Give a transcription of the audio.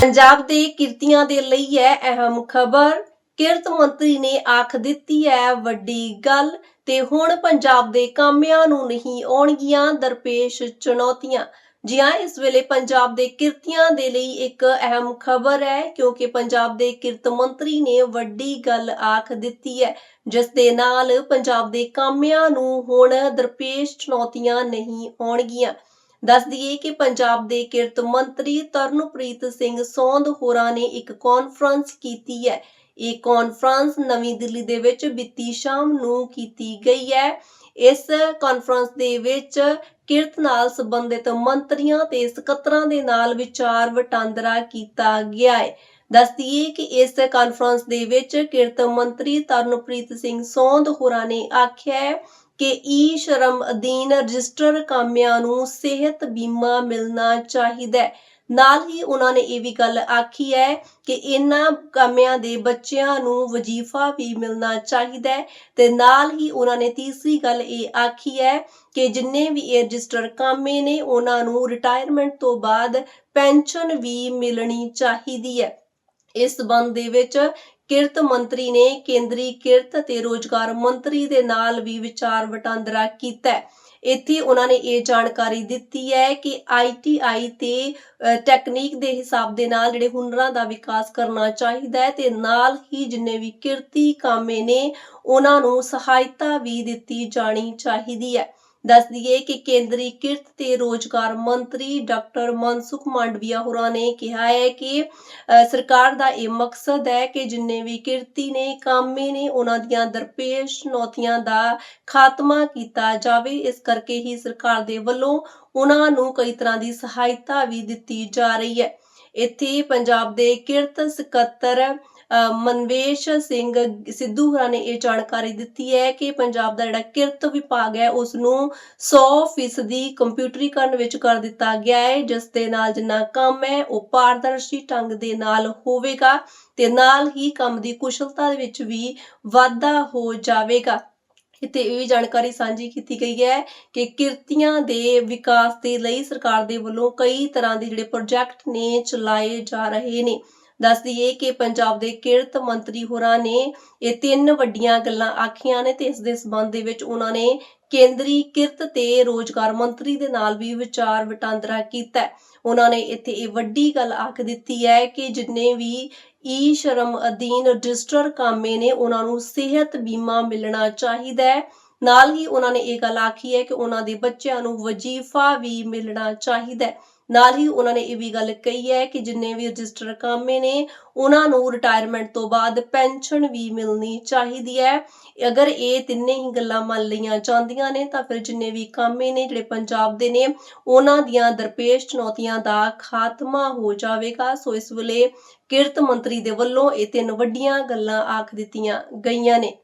ਪੰਜਾਬ ਦੇ ਕਿਰਤੀਆਂ ਦੇ ਲਈ ਹੈ ਅਹਿਮ ਖਬਰ। ਕਿਰਤ ਮੰਤਰੀ ਨੇ ਆਖ ਦਿੱਤੀ ਹੈ, ਵੱਡੀ ਗੱਲ ਤੇ ਹੁਣ ਪੰਜਾਬ ਦੇ ਕਾਮਿਆਂ ਨੂੰ ਨਹੀਂ ਆਉਣਗੀਆਂ ਦਰਪੇਸ਼ ਚੁਣੌਤੀਆਂ। ਜੀ ਹਾਂ ਇਸ ਵੇਲੇ ਪੰਜਾਬ ਦੇ ਕਿਰਤੀਆਂ ਦੇ ਲਈ ਇੱਕ ਅਹਿਮ ਖਬਰ ਹੈ, ਕਿਉਂਕਿ ਪੰਜਾਬ ਦੇ ਕਿਰਤ ਮੰਤਰੀ ਨੇ ਵੱਡੀ ਗੱਲ ਆਖ ਦਿੱਤੀ ਹੈ। ਜਿਸ ਦੇ ਨਾਲ ਪੰਜਾਬ ਦੇ ਕਾਮਿਆਂ ਨੂੰ ਹੁਣ ਦਰਪੇਸ਼ ਚੁਣੌਤੀਆਂ ਨਹੀਂ ਆਉਣਗੀਆਂ। ਦੱਸ ਦਈਏ ਕਿ ਪੰਜਾਬ ਦੇ ਕਿਰਤ ਮੰਤਰੀ ਤਰਨਪ੍ਰੀਤ ਸਿੰਘ ਸੌਂਦ ਹੋਰਾਂ ਨੇ ਇੱਕ ਕਾਨਫਰੰਸ ਕੀਤੀ ਹੈ। ਇਹ ਕਾਨਫਰੰਸ ਨਵੀਂ ਦਿੱਲੀ ਦੇ ਵਿੱਚ ਬੀਤੀ ਸ਼ਾਮ ਨੂੰ ਕੀਤੀ ਗਈ ਹੈ। ਇਸ ਕਾਨਫਰੰਸ ਦੇ ਵਿੱਚ ਕਿਰਤ ਨਾਲ ਸੰਬੰਧਿਤ ਮੰਤਰੀਆਂ ਤੇ ਸਕੱਤਰਾਂ ਦੇ ਨਾਲ ਵਿਚਾਰ ਵਟਾਂਦਰਾ ਕੀਤਾ ਗਿਆ ਹੈ। ਦੱਸਦੀਏ ਕਿ ਇਸ ਕਾਨਫਰੰਸ ਦੇ ਵਿੱਚ ਕਿਰਤ ਮੰਤਰੀ ਤਰਨਪ੍ਰੀਤ ਸਿੰਘ ਸੌਂਦ ਹੋਰਾਂ ਨੇ ਆਖਿਆ ਹੈ ਕਿ ਈ ਸ਼ਰਮ ਅਧੀਨ ਰਜਿਸਟਰ ਕਾਮਿਆਂ ਨੂੰ ਸਿਹਤ ਬੀਮਾ ਮਿਲਣਾ ਚਾਹੀਦਾ ਹੈ। ਨਾਲ ਹੀ ਉਹਨਾਂ ਨੇ ਇਹ ਵੀ ਗੱਲ ਆਖੀ ਹੈ ਕਿ ਇਹਨਾਂ ਕਾਮਿਆਂ ਦੇ ਬੱਚਿਆਂ ਨੂੰ ਵਜ਼ੀਫਾ ਵੀ ਮਿਲਣਾ ਚਾਹੀਦਾ ਹੈ ਤੇ ਨਾਲ ਹੀ ਉਹਨਾਂ ਨੇ ਤੀਸਰੀ ਗੱਲ ਇਹ ਆਖੀ ਹੈ ਕਿ ਜਿੰਨੇ ਵੀ ਇਹ ਰਜਿਸਟਰ ਕਾਮੇ ਨੇ, ਉਹਨਾਂ ਨੂੰ ਰਿਟਾਇਰਮੈਂਟ ਤੋਂ ਬਾਅਦ ਪੈਨਸ਼ਨ ਵੀ ਮਿਲਣੀ ਚਾਹੀਦੀ ਹੈ। ਇਸ ਸਬੰਧ ਦੇ ਵਿੱਚ ਕਿਰਤ ਮੰਤਰੀ ਨੇ ਕੇਂਦਰੀ ਕਿਰਤ ਤੇ ਰੋਜ਼ਗਾਰ ਮੰਤਰੀ ਦੇ ਨਾਲ ਵੀ ਵਿਚਾਰ ਵਟਾਂਦਰਾ ਕੀਤਾ ਹੈ। ਇੱਥੇ ਉਹਨਾਂ ਨੇ ਇਹ ਜਾਣਕਾਰੀ ਦਿੱਤੀ ਹੈ ਕਿ ਆਈਟੀਆਈ ਤੇ ਟੈਕਨੀਕ ਦੇ ਹਿਸਾਬ ਦੇ ਨਾਲ ਜਿਹੜੇ ਹੁਨਰਾਂ ਦਾ ਵਿਕਾਸ ਕਰਨਾ ਚਾਹੀਦਾ ਹੈ ਤੇ ਨਾਲ ਹੀ ਜਿੰਨੇ ਵੀ ਕਿਰਤੀ ਕਾਮੇ ਨੇ, ਉਹਨਾਂ ਨੂੰ ਸਹਾਇਤਾ ਵੀ ਦਿੱਤੀ ਜਾਣੀ ਚਾਹੀਦੀ ਹੈ। ਦੱਸ ਦਈਏ ਕਿ ਕੇਂਦਰੀ ਕਿਰਤ ਤੇ ਰੋਜ਼ਗਾਰ ਮੰਤਰੀ ਡਾਕਟਰ ਮਨਸੁਖ ਮਾਂਡਵੀਆ ਹੋਰਾਂ ਨੇ ਕਿਹਾ ਹੈ ਕਿ ਸਰਕਾਰ ਦਾ ਇਹ ਮਕਸਦ ਹੈ ਕਿ ਜਿੰਨੇ ਵੀ ਕਿਰਤੀ ਨੇ, ਕਾਮੇ ਨੇ, ਉਹਨਾਂ ਦੀਆਂ ਦਰਪੇਸ਼ ਚੁਣੌਤੀਆਂ ਦਾ ਖਾਤਮਾ ਕੀਤਾ ਜਾਵੇ। ਇਸ ਕਰਕੇ ਹੀ ਸਰਕਾਰ ਦੇ ਵੱਲੋਂ ਉਹਨਾਂ ਨੂੰ ਕਈ ਤਰ੍ਹਾਂ ਦੀ ਸਹਾਇਤਾ ਵੀ ਦਿੱਤੀ ਜਾ ਰਹੀ ਹੈ। ਇੱਥੇ ਪੰਜਾਬ ਦੇ ਕਿਰਤ ਸਕੱਤਰ ਮਨਵੇਸ਼ ਸਿੰਘ ਸਿੱਧੂ ਹੋਰਾਂ ਨੇ ਇਹ ਜਾਣਕਾਰੀ ਦਿੱਤੀ ਹੈ ਕਿ ਪੰਜਾਬ ਦਾ ਜਿਹੜਾ ਕਿਰਤ ਵਿਭਾਗ ਹੈ ਉਸ ਨੂੰ 100% ਕੰਪਿਊਟਰੀਕਰਨ ਵਿੱਚ ਕਰ ਦਿੱਤਾ ਗਿਆ ਹੈ, ਜਿਸ ਦੇ ਨਾਲ ਜਿੰਨਾ ਕੰਮ ਹੈ, ਉਹ ਪਾਰਦਰਸ਼ੀ ਢੰਗ ਦੇ ਨਾਲ ਹੋਵੇਗਾ ਤੇ ਨਾਲ ਹੀ ਕੰਮ ਦੀ ਕੁਸ਼ਲਤਾ ਦੇ ਵਿੱਚ ਵੀ ਵਾਧਾ ਹੋ ਜਾਵੇਗਾ। ਇੱਥੇ ਇਹ ਵੀ ਜਾਣਕਾਰੀ ਸਾਂਝੀ ਕੀਤੀ ਗਈ ਹੈ ਕਿ ਕਿਰਤੀਆਂ ਦੇ ਵਿਕਾਸ ਦੇ ਲਈ ਸਰਕਾਰ ਦੇ ਵੱਲੋਂ ਕਈ ਤਰ੍ਹਾਂ ਦੇ ਜਿਹੜੇ ਪ੍ਰੋਜੈਕਟ ਨੇ ਚਲਾਏ ਜਾ ਰਹੇ ਨੇ। ਦੱਸ ਦਈਏ ਕਿ ਪੰਜਾਬ ਦੇ ਕਿਰਤ ਮੰਤਰੀ ਹੋਰਾਂ ਨੇ ਇਹ ਤਿੰਨ ਵੱਡੀਆਂ ਗੱਲਾਂ ਆਖੀਆਂ ਨੇ ਤੇ ਇਸ ਦੇ ਸਬੰਧ ਦੇ ਵਿੱਚ ਉਹਨਾਂ ਨੇ ਕੇਂਦਰੀ ਕਿਰਤ ਤੇ ਰੋਜ਼ਗਾਰ ਮੰਤਰੀ ਦੇ ਨਾਲ ਵੀ ਵਿਚਾਰ ਵਟਾਂਦਰਾ ਕੀਤਾ ਉਹਨਾਂ ਨੇ ਇੱਥੇ ਇਹ ਵੱਡੀ ਗੱਲ ਆਖ ਦਿੱਤੀ ਹੈ ਕਿ ਜਿੰਨੇ ਵੀ ਈ ਸ਼ਰਮ ਅਧੀਨ ਰਜਿਸਟਰ ਕਾਮੇ ਨੇ, ਉਹਨਾਂ ਨੂੰ ਸਿਹਤ ਬੀਮਾ ਮਿਲਣਾ ਚਾਹੀਦਾ ਹੈ। ਨਾਲ ਹੀ ਉਹਨਾਂ ਨੇ ਇਹ ਗੱਲ ਆਖੀ ਹੈ ਕਿ ਉਹਨਾਂ ਦੇ ਬੱਚਿਆਂ ਨੂੰ ਵਜ਼ੀਫਾ ਵੀ ਮਿਲਣਾ ਚਾਹੀਦਾ ਹੈ। ਨਾਲ ਹੀ ਉਹਨਾਂ ਨੇ ਇਹ ਵੀ ਗੱਲ ਕਹੀ ਹੈ ਕਿ ਜਿੰਨੇ ਵੀ ਰਜਿਸਟਰ ਕਾਮੇ ਨੇ, ਉਹਨਾਂ ਨੂੰ ਰਿਟਾਇਰਮੈਂਟ ਤੋਂ ਬਾਅਦ ਪੈਨਸ਼ਨ ਵੀ ਮਿਲਣੀ ਚਾਹੀਦੀ ਹੈ। ਅਗਰ ਇਹ ਤਿੰਨੇ ਹੀ ਗੱਲਾਂ ਮੰਨ ਲਈਆਂ ਜਾਂਦੀਆਂ ਨੇ, ਤਾਂ ਫਿਰ ਜਿੰਨੇ ਵੀ ਕਾਮੇ ਨੇ ਜਿਹੜੇ ਪੰਜਾਬ ਦੇ ਨੇ, ਉਹਨਾਂ ਦੀਆਂ ਦਰਪੇਸ਼ ਚੁਣੌਤੀਆਂ ਦਾ ਖਾਤਮਾ ਹੋ ਜਾਵੇਗਾ। ਸੋ ਇਸ ਵੇਲੇ ਕਿਰਤ ਮੰਤਰੀ ਦੇ ਵੱਲੋਂ ਇਹ ਤਿੰਨ ਵੱਡੀਆਂ ਗੱਲਾਂ ਆਖ ਦਿੱਤੀਆਂ ਗਈਆਂ ਨੇ।